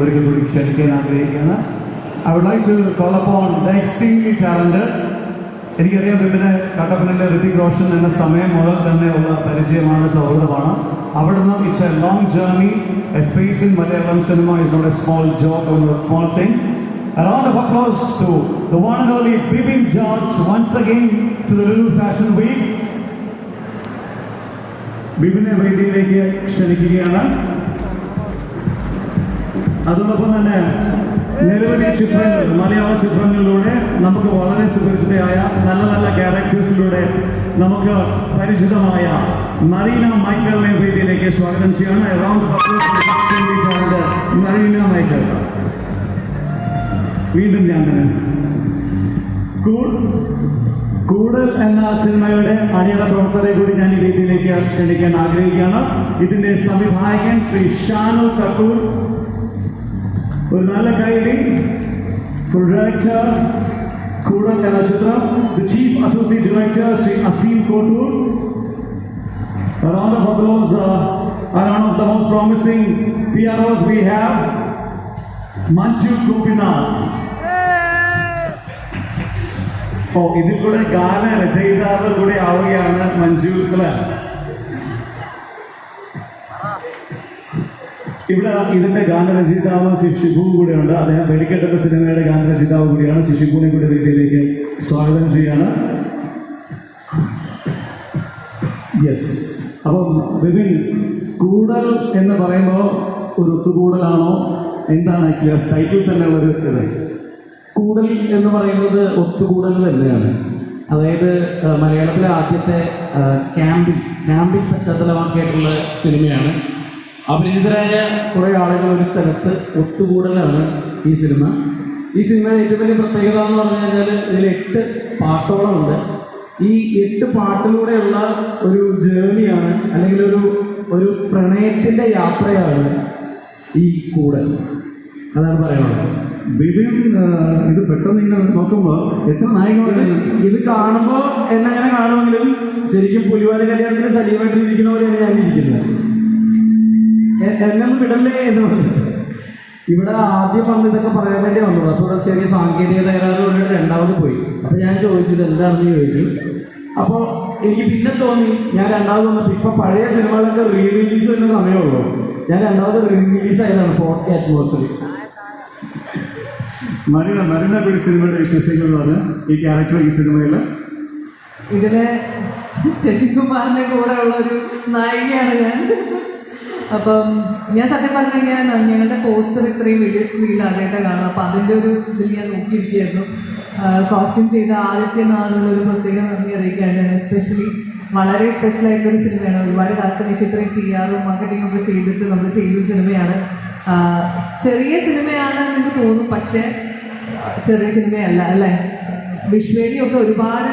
ഒരിക്കൽ കൂടി ക്ഷണിക്കാൻ ആഗ്രഹിക്കുകയാണ്. I would like to call upon the extremely talented എനിക്കറിയാം വിപിന് കട്ടപ്പനയിലെ ഋതിക് റോഷൻ എന്ന സമയം മുതൽ തന്നെ ഉള്ള പരിചയമാണ് സൗഹൃദമാണ്. അവിടുന്ന് it's a long journey a space in Malayalam cinema is not a small job small thing A round of applause to the one and only Bibin George once again to the Lulu Fashion Week. ബിബിനെ വേദിയിലേക്ക് ക്ഷണിക്കുകയാണ്. അതോടൊപ്പം തന്നെ നിരവധി ചിത്രങ്ങൾ മലയാള ചിത്രങ്ങളിലൂടെ നമുക്ക് വളരെ സുപരിചിതയായ നല്ല നല്ല ക്യാരക്ടേഴ്സിലൂടെ നമുക്ക് പരിചിതമായ മറീന എന്ന വേദിയിലേക്ക് സ്വാഗതം ചെയ്യണം അറൗണ്ട് മറീന മൈക്കൽ. വീണ്ടും ഞാൻ തന്നെ. കൂടൽ എന്ന സിനിമയുടെ അണിയറ പ്രവർത്തകരെ കൂടി ഞാൻ ഈ രീതിയിലേക്ക് ക്ഷണിക്കാൻ ആഗ്രഹിക്കുകയാണ്. ഇതിന്റെ സംവിധായകൻ ശ്രീ ഷാനു കപൂർ. ഒരു നല്ല കൈഡി ഡയറക്ടർ കൂടുതൽ എന്ന ചിത്രം the chief associate director Shri Aseem Kottoor A round of applause, uh, are one of the most promising PROs we have, Manju Gopinath. ഓ ഇതിൽ കൂടെ ഗാന രചയിതാവ് ഇവിടെ ഇതിന്റെ ഗാനരചയിതാവ് ഷിബു കൂടെയുണ്ട്. അദ്ദേഹം വെടിക്കെട്ട സിനിമയുടെ ഗാനരചയിതാവ് കൂടിയാണ്. ശ്രീ കൂടെ വീട്ടിലേക്ക് സ്വാഗതം ചെയ്യാണ് യെസ് അപ്പം വിപിൻ കൂടൽ എന്ന് പറയുമ്പോൾ ഒരു ഒത്തുകൂടലാണോ? എന്താണ് ആക്ച്വലി ടൈറ്റിൽ തന്നെ ഉള്ളൊരു ഇത്? കൂടൽ എന്ന് പറയുന്നത് ഒത്തുകൂടൽ തന്നെയാണ്. അതായത് മലയാളത്തിലെ ആദ്യത്തെ ക്യാമ്പിംഗ് ക്യാമ്പിംഗ് പശ്ചാത്തലമാക്കിയിട്ടുള്ള സിനിമയാണ്. അപരിചിതരായ കുറേ ആളുകൾ ഒരു സ്ഥലത്ത് ഒത്തുകൂടലാണ് ഈ സിനിമ. ഈ സിനിമയുടെ ഏറ്റവും വലിയ പ്രത്യേകത എന്ന് പറഞ്ഞു കഴിഞ്ഞാൽ ഇതിൽ എട്ട് പാട്ടുകളുണ്ട്. ഈ എട്ട് പാട്ടിലൂടെയുള്ള ഒരു ജേർണിയാണ് അല്ലെങ്കിൽ ഒരു ഒരു പ്രണയത്തിന്റെ യാത്രയാണ് ഈ കൂടൽ. അതാണ് പറയാനുള്ളത്. ബിബിൻ ഇത് പെട്ടെന്ന് ഇങ്ങനെ നോക്കുമ്പോൾ എത്ര നായകമാണ് ഇത് കാണുമ്പോൾ എന്നെ അങ്ങനെ കാണുമെങ്കിലും ശരിക്കും പുലിവാല കല്യാണത്തിന് സജീവമായിട്ടിരിക്കുന്ന പോലെയാണ് ഞാൻ ഇരിക്കുന്നത്. എന്നെ വിടല്ലേ എന്ന് പറഞ്ഞു. ഇവിടെ ആദ്യം വന്ന് ഇതൊക്കെ പറയാൻ വേണ്ടി വന്നത്. അപ്പോൾ ഇവിടെ ചെറിയ സാങ്കേതിക തകരാറ് പറഞ്ഞിട്ട് രണ്ടാമത് പോയി. അപ്പോൾ ഞാൻ ചോദിച്ചത് എന്താണെന്ന് ചോദിച്ചു. അപ്പോൾ എനിക്ക് പിന്നെ തോന്നി ഞാൻ രണ്ടാമത് വന്നപ്പോൾ ഇപ്പം പഴയ സിനിമകളൊക്കെ റീ റിലീസ് വരുന്ന സമയമുള്ളൂ ഞാൻ രണ്ടാമത് റീ റിലീസ് ആയതാണ് ഫോർട്ടി അറ്റ്മോസ്ഫിയർ. മരുന്ന മരുന്ന പേര് സിനിമയുടെ പറഞ്ഞാൽ ഈ ക്യാരക്ടർ ഈ സിനിമയിൽ ഇതിലെ സെറ്റികുമാറിന്റെ കൂടെ ഉള്ള ഒരു നായികയാണ് ഞാൻ. അപ്പം ഞാൻ സത്യം പറഞ്ഞു കഴിഞ്ഞാൽ ഞങ്ങളുടെ പോസ്റ്റർ ഇത്രയും വലിയ സ്ക്രീനിൽ ആദ്യമായിട്ട് കാണും അപ്പം അതിന്റെ ഒരു ഇതിൽ ഞാൻ നോക്കിയിരിക്കുകയായിരുന്നു. കോസ്റ്റ്യൂം ചെയ്ത ആദ്യത്തെ നാളുള്ള ഒരു പ്രത്യേക നന്ദി അറിയിക്കുകയാണ് എസ്പെഷ്യലി വളരെ സ്പെഷ്യൽ ആയിട്ടൊരു സിനിമയാണ് ഒരുപാട് കാലത്തിന് ഇത്രയും പി ആറും മാർക്കറ്റിംഗ് ഒക്കെ ചെയ്തിട്ട് നമ്മൾ ചെയ്ത സിനിമയാണ് ചെറിയ സിനിമയാണ് എന്ന് തോന്നും പക്ഷേ ചെറിയ സിനിമയല്ല അല്ലേ വിഷ്വലി ഒക്കെ ഒരുപാട്